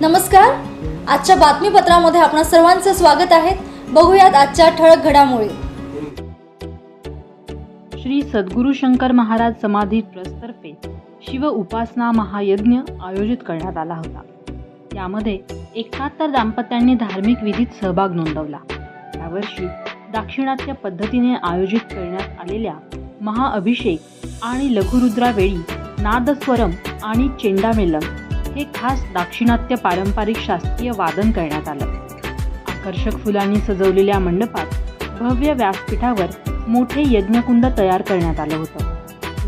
नमस्कार. आजच्या बातमीपत्रामध्ये आपणा सर्वांचं स्वागत आहे. बघूयात आजच्या ठळक घडामोडी. श्री सद्गुरू शंकर महाराज समाधी ट्रस्टतर्फे शिव उपासना महायज्ञ आयोजित करण्यात आला होता. यामध्ये एकाहत्तर दाम्पत्यांनी धार्मिक विधीत सहभाग नोंदवला. यावर्षी दाक्षिणात्य पद्धतीने आयोजित करण्यात आलेल्या महाअभिषेक आणि लघुरुद्रावेळी नादस्वरम आणि चेंडामेलम हे खास दाक्षिणात्य पारंपरिक शास्त्रीय वादन करण्यात आलं. आकर्षक फुलांनी सजवलेल्या मंडपात भव्य व्यासपीठावर मोठे यज्ञकुंड तयार करण्यात आलं होतं.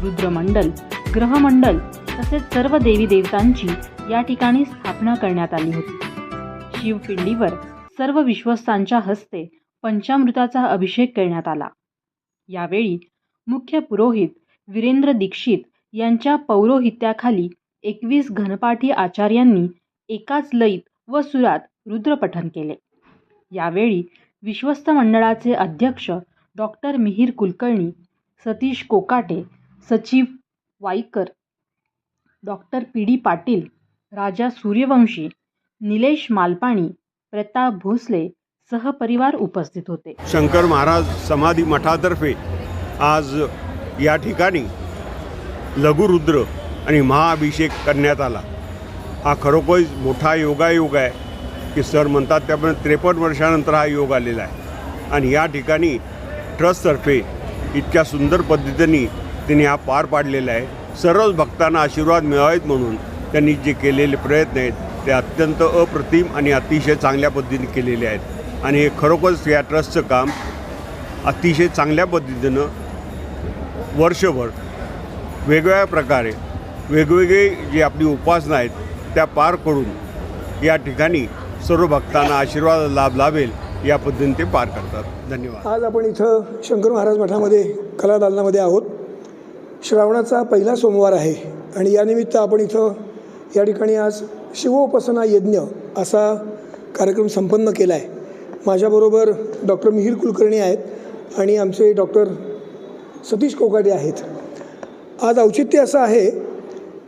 रुद्रमंडल ग्रहमंडल तसेच सर्व देवी देवतांची या ठिकाणी स्थापना करण्यात आली होती. शिवपिंडीवर सर्व विश्वस्तांच्या हस्ते पंचामृताचा अभिषेक करण्यात आला. यावेळी मुख्य पुरोहित वीरेंद्र दीक्षित यांच्या पौरोहित्याखाली एकवीस घनपाठी आचार्यांनी एकाच लयीत व सुरात रुद्रपठण केले. यावेळी विश्वस्त मंडळाचे अध्यक्ष डॉक्टर मिहीर कुलकर्णी सतीश कोकाटे सचिव Waikar doctor P D Patil Raja Suryavanshi Nilesh Malpani Pratap Bhosale सहपरिवार उपस्थित होते. शंकर महाराज समाधी मठातर्फे आज या ठिकाणी लघुरुद्र आणि महाअभिषेक करण्यात आला. हा खरोखरच मोठा योगायोग आहे की सर म्हणतात त्यामुळे त्रेपन्न वर्षानंतर हा योग आलेला आहे. आणि या ठिकाणी ट्रस्टतर्फे इतक्या सुंदर पद्धतीने त्यांनी हा पार पाडलेला आहे. सर्वच भक्तांना आशीर्वाद मिळावेत म्हणून त्यांनी जे केलेले प्रयत्न आहेत ते अत्यंत अप्रतिम आणि अतिशय चांगल्या पद्धतीने केलेले आहेत. आणि हे खरोखरच या ट्रस्टचं काम अतिशय चांगल्या पद्धतीनं वर्षभर वेगवेगळ्या प्रकारे वेगवेगळे जी आपली उपासना आहेत त्या पार करून या ठिकाणी सर्व भक्तांना आशीर्वाद लाभ लाभेल या पद्धतीने ते पार करतात. धन्यवाद. आज आपण इथं शंकर महाराज मठामध्ये कला दालनामध्ये आहोत. श्रावणाचा पहिला सोमवार आहे आणि यानिमित्त आपण इथं या ठिकाणी आज शिवोपासना यज्ञ असा कार्यक्रम संपन्न केला आहे माझ्याबरोबर डॉक्टर मिहिर कुलकर्णी आहेत आणि आमचे डॉक्टर सतीश कोकाटे आहेत. आज औचित्य असं आहे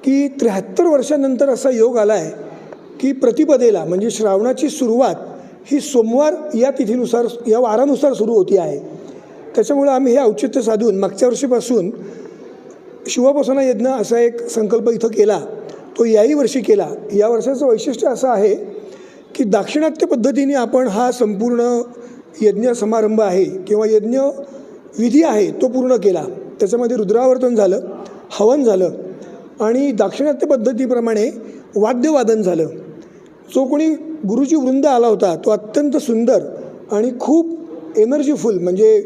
की त्र्याहत्तर वर्षानंतर असा योग आला आहे की प्रतिपदेला म्हणजे श्रावणाची सुरुवात ही सोमवार या तिथीनुसार या वारानुसार सुरू होती आहे. त्याच्यामुळं आम्ही हे औचित्य साधून मागच्या वर्षीपासून शिवोपासना यज्ञ असा एक संकल्प इथं केला. तो याही वर्षी केला. या वर्षाचं वैशिष्ट्य असं आहे की दाक्षिणात्य पद्धतीने आपण हा संपूर्ण यज्ञ समारंभ आहे किंवा यज्ञ विधी आहे तो पूर्ण केला. त्याच्यामध्ये रुद्रावर्तन झालं हवन झालं आणि दाक्षिणात्य पद्धतीप्रमाणे वाद्यवादन झालं. जो कोणी गुरुजी वृंद आला होता तो अत्यंत सुंदर आणि खूप एनर्जीफुल म्हणजे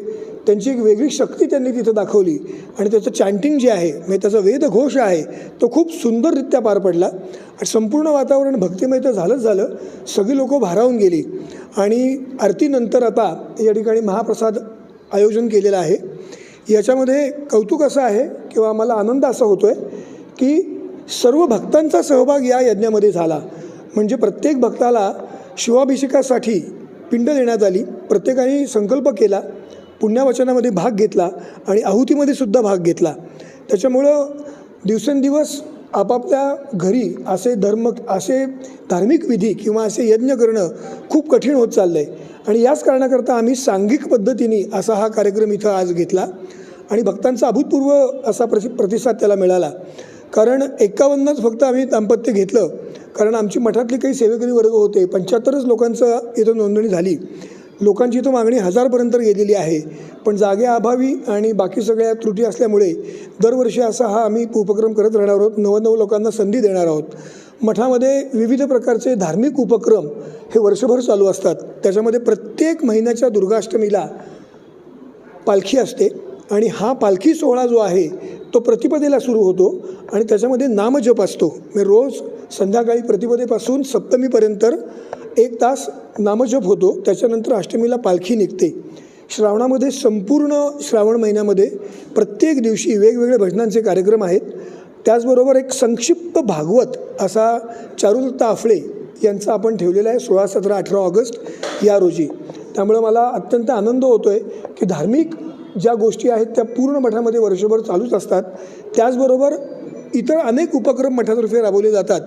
त्यांची एक वेगळी शक्ती त्यांनी तिथं दाखवली. आणि त्याचं चॅन्टिंग जे आहे म्हणजे त्याचा वेदघोष आहे तो खूप सुंदररित्या पार पडला. आणि संपूर्ण वातावरण भक्तिमय तर झालंच झालं. सगळी लोकं भारावून गेली. आणि आरतीनंतर आता या ठिकाणी महाप्रसाद आयोजन केलेलं आहे. याच्यामध्ये कौतुक असं आहे किंवा आम्हाला आनंद असा होतो आहे की सर्व भक्तांचा सहभाग या यज्ञामध्ये झाला. म्हणजे प्रत्येक भक्ताला शिवाभिषेकासाठी पिंड देण्यात आली. प्रत्येकाने संकल्प केला. पुण्यावचनामध्ये भाग घेतला आणि आहुतीमध्ये सुद्धा भाग घेतला. त्याच्यामुळं दिवसेंदिवस आपापल्या घरी असे धर्म असे धार्मिक विधी किंवा असे यज्ञ करणं खूप कठीण होत चाललं आहे आणि याच कारणाकरता आम्ही सांघिक पद्धतीने असा हा कार्यक्रम इथं आज घेतला. आणि भक्तांचा अभूतपूर्व असा प्रति प्रतिसाद त्याला मिळाला. कारण एकावन्नच फक्त आम्ही दाम्पत्य घेतलं. कारण आमची मठातले काही सेवेकरी वर्ग होते. पंच्याहत्तरच लोकांचं इथं नोंदणी झाली. लोकांची इथं मागणी हजारपर्यंत गेलेली आहे. पण जागेअभावी आणि बाकी सगळ्या त्रुटी असल्यामुळे दरवर्षी असा हा आम्ही उपक्रम करत राहणार आहोत. नवनव लोकांना संधी देणार आहोत. मठामध्ये विविध प्रकारचे धार्मिक उपक्रम हे वर्षभर चालू असतात. त्याच्यामध्ये प्रत्येक महिन्याच्या दुर्गाष्टमीला पालखी असते. आणि हा पालखी सोहळा जो आहे तो प्रतिपदेला सुरू होतो आणि त्याच्यामध्ये नामजप असतो. म्हणजे रोज संध्याकाळी प्रतिपदेपासून सप्तमीपर्यंत एक तास नामजप होतो. त्याच्यानंतर अष्टमीला पालखी निघते. श्रावणामध्ये संपूर्ण श्रावण महिन्यामध्ये प्रत्येक दिवशी वेगवेगळे भजनांचे कार्यक्रम आहेत. त्याचबरोबर एक संक्षिप्त भागवत असा चारुदत्त आफळे यांचा आपण ठेवलेला आहे सोळा सतरा अठरा ऑगस्ट या रोजी. त्यामुळं मला अत्यंत आनंद होतो आहे की धार्मिक ज्या गोष्टी आहेत त्या पूर्ण मठामध्ये वर्षभर चालूच असतात. त्याचबरोबर इतर अनेक उपक्रम मठातर्फे राबवले जातात.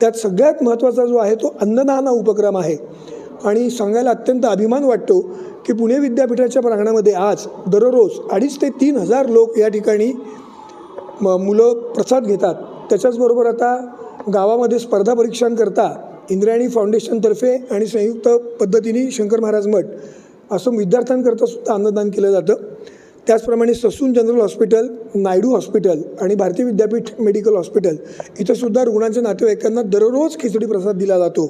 त्यात सगळ्यात महत्त्वाचा जो आहे तो अन्नदान हा उपक्रम आहे. आणि सांगायला अत्यंत अभिमान वाटतो की पुणे विद्यापीठाच्या प्रांगणामध्ये आज दररोज अडीच ते तीन हजार लोक या ठिकाणी म मुलं प्रसाद घेतात. त्याच्याचबरोबर आता गावामध्ये स्पर्धा परीक्षांकरता इंद्रायणी फाउंडेशनतर्फे आणि संयुक्त पद्धतीने शंकर महाराज मठ असं विद्यार्थ्यांकरता सुद्धा अन्नदान केलं जातं. त्याचप्रमाणे Sassoon general hospital Naidu hospital आणि भारतीय विद्यापीठ मेडिकल हॉस्पिटल इथंसुद्धा रुग्णांच्या नातेवाईकांना दररोज खिचडी प्रसाद दिला जातो.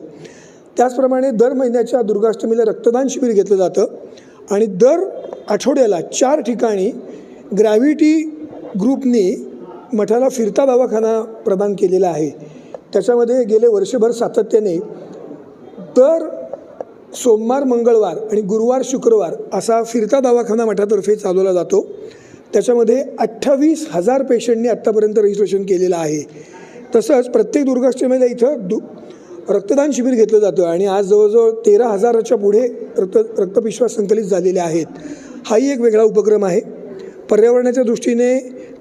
त्याचप्रमाणे दर महिन्याच्या दुर्गाष्टमीला रक्तदान शिबिर घेतलं जातं आणि दर आठवड्याला चार ठिकाणी ग्रॅव्हिटी ग्रुपनी मठाला फिरता दवाखाना प्रदान केलेला आहे. त्याच्यामध्ये गेले वर्षभर सातत्याने दर सोमवार मंगळवार आणि गुरुवार शुक्रवार असा फिरता दवाखाना मठातर्फे चालवला जातो. त्याच्यामध्ये अठ्ठावीस हजार पेशंटनी आत्तापर्यंत रजिस्ट्रेशन केलेलं आहे. तसंच प्रत्येक दुर्गाष्टमीला इथं दु रक्तदान शिबिर घेतलं जातं आणि आज जवळजवळ तेरा हजाराच्या पुढे रक्त रक्तपिश्वास संकलित झालेल्या आहेत. हाही एक वेगळा उपक्रम आहे. पर्यावरणाच्या दृष्टीने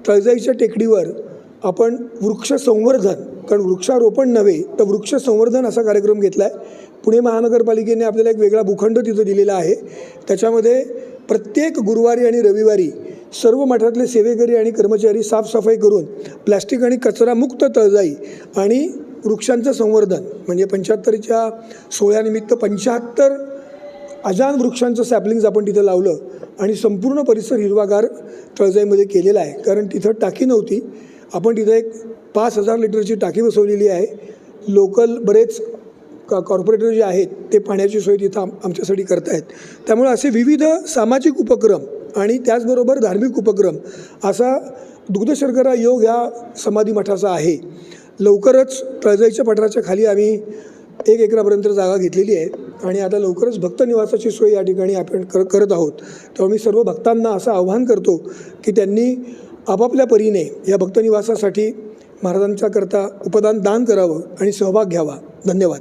तळजाईच्या टेकडीवर आपण वृक्ष संवर्धन कारण वृक्षारोपण नव्हे तर वृक्ष संवर्धन असा कार्यक्रम घेतला आहे पुणे महानगरपालिकेने आपल्याला एक वेगळा भूखंड तिथं दिलेला आहे. त्याच्यामध्ये प्रत्येक गुरुवारी आणि रविवारी सर्व मठातले सेवेकरी आणि कर्मचारी साफसफाई करून प्लॅस्टिक आणि कचरामुक्त तळजाई आणि वृक्षांचं संवर्धन म्हणजे पंच्याहत्तरच्या सोहळ्यानिमित्त पंच्याहत्तर अजान वृक्षांचं सॅपलिंग्ज आपण तिथं लावलं आणि संपूर्ण परिसर हिरवागार तळजाईमध्ये केलेला आहे. कारण तिथं टाकी नव्हती. आपण तिथं एक पाच हजार लिटरची टाकी बसवलेली आहे. लोकल बरेच का कॉर्पोरेटर जे आहेत ते पाण्याची सोय तिथं आम आमच्यासाठी करतायत. त्यामुळे असे विविध सामाजिक उपक्रम आणि त्याचबरोबर धार्मिक उपक्रम असा दुग्धशर्करा योग ह्या समाधी मठाचा आहे. लवकरच तळजाईच्या पठाराच्या खाली आम्ही एक एकरापर्यंत जागा घेतलेली आहे आणि आता लवकरच भक्त निवासाची सोय या ठिकाणी आपण कर करत आहोत. तेव्हा मी सर्व भक्तांना असं आव्हान करतो की त्यांनी आपापल्या परीने या भक्तनिवासासाठी महाराजांच्याकरता उपदान दान करावं आणि सहभाग घ्यावा. धन्यवाद.